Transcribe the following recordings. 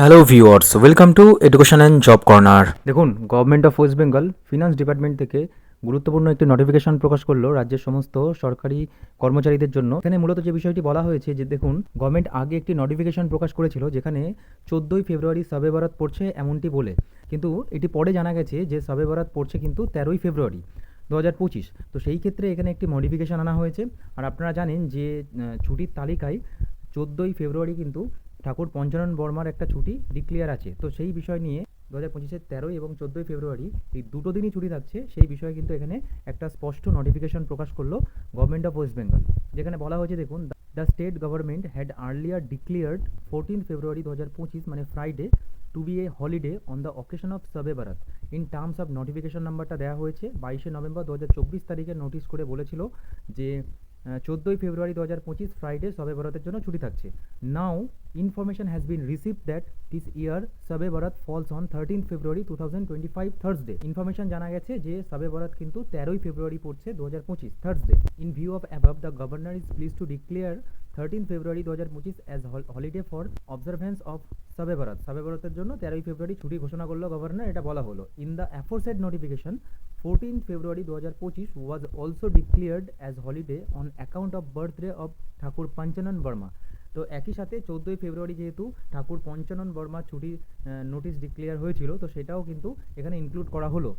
Hello viewers welcome to education and job corner দেখুন government of West Bengal finance department থেকে গুরুত্বপূর্ণ একটি notification প্রকাশ করল রাজ্যের সমস্ত সরকারি কর্মচারীদের জন্য। এখানে মূলত যে বিষয়টি বলা হয়েছে যে দেখুন গভর্নমেন্ট আগে একটি নোটিফিকেশন প্রকাশ করেছিল যেখানে চোদ্দোই ফেব্রুয়ারি সবে বরাত পড়ছে এমনটি বলে। কিন্তু এটি পরে জানা গেছে যে সবে বরাত পড়ছে কিন্তু তেরোই ফেব্রুয়ারি দু হাজার পঁচিশ। তো সেই ক্ষেত্রে এখানে একটি মডিফিকেশন আনা হয়েছে। আর আপনারা জানেন যে ছুটির তালিকায় চোদ্দোই ফেব্রুয়ারি কিন্তু ঠাকুর পঞ্চানন বর্মার একটা ছুটি ডিক্লিয়ার আছে। তো সেই বিষয় নিয়ে দু হাজার পঁচিশের তেরোই এবং চোদ্দোই ফেব্রুয়ারি এই দুটো দিনই ছুটি থাকছে। সেই বিষয়ে কিন্তু এখানে একটা স্পষ্ট নোটিফিকেশন প্রকাশ করল গভর্নমেন্ট অফ ওয়েস্ট বেঙ্গল যেখানে বলা হয়েছে, দেখুন the state government had earlier declared fourteen February দু হাজার পঁচিশ মানে Friday to be a holiday on the occasion of Shab-e-Barat in terms of notification নাম্বারটা দেওয়া হয়েছে, বাইশে নভেম্বর দু হাজার চব্বিশ তারিখে নোটিশ করে বলেছিল যে চোদ্দোই ফেব্রুয়ারি দু হাজার পঁচিশ ফ্রাইডে সবে বরাতের জন্য ছুটি থাকছে। Now information has been receive that this year Shab-e Barat falls on thirteen February two thousand twenty five Thursday information জানা গেছে যে সবে বরাত কিন্তু তেরোই ফেব্রুয়ারি পড়ছে দু হাজার পঁচিশ Thursday in view of above the governor is please to declare thirteen February দু হাজার পঁচিশ as holiday for observance of Shab-e Barat. Shab-e বরাতের জন্য তেরোই ফেব্রুয়ারি ছুটি ঘোষণা করল গভর্নর এটা বলা হলো। In the aforesaid notification fourteen February দু হাজার পঁচিশ was also declared as holiday on account of birthday of Thakur Panchanan Barma তো একই সাথে চোদ্দোই ফেব্রুয়ারি যেহেতু ঠাকুর পঞ্চানন বর্মার ছুটি নোটিশ ডিক্লেয়ার হয়েছিল তো সেটাও কিন্তু এখানে ইনক্লুড করা হলো।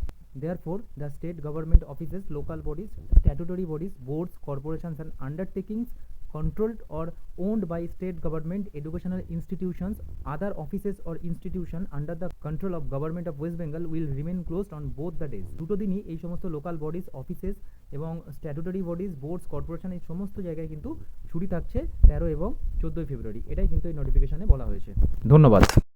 Therefore, the state government offices, local bodies, statutory bodies, boards, corporations, and undertakings controlled or owned by state government, educational institutions, other offices or institution under the control of government of West Bengal will remain closed on both the days. দুটো দিনই এই সমস্ত local bodies offices এবং statutory bodies boards corporation এই সমস্ত জায়গায় কিন্তু ছুটি থাকছে তেরো এবং চোদ্দোই ফেব্রুয়ারি এটাই কিন্তু এই নোটিফিকেশনে বলা হয়েছে ধন্যবাদ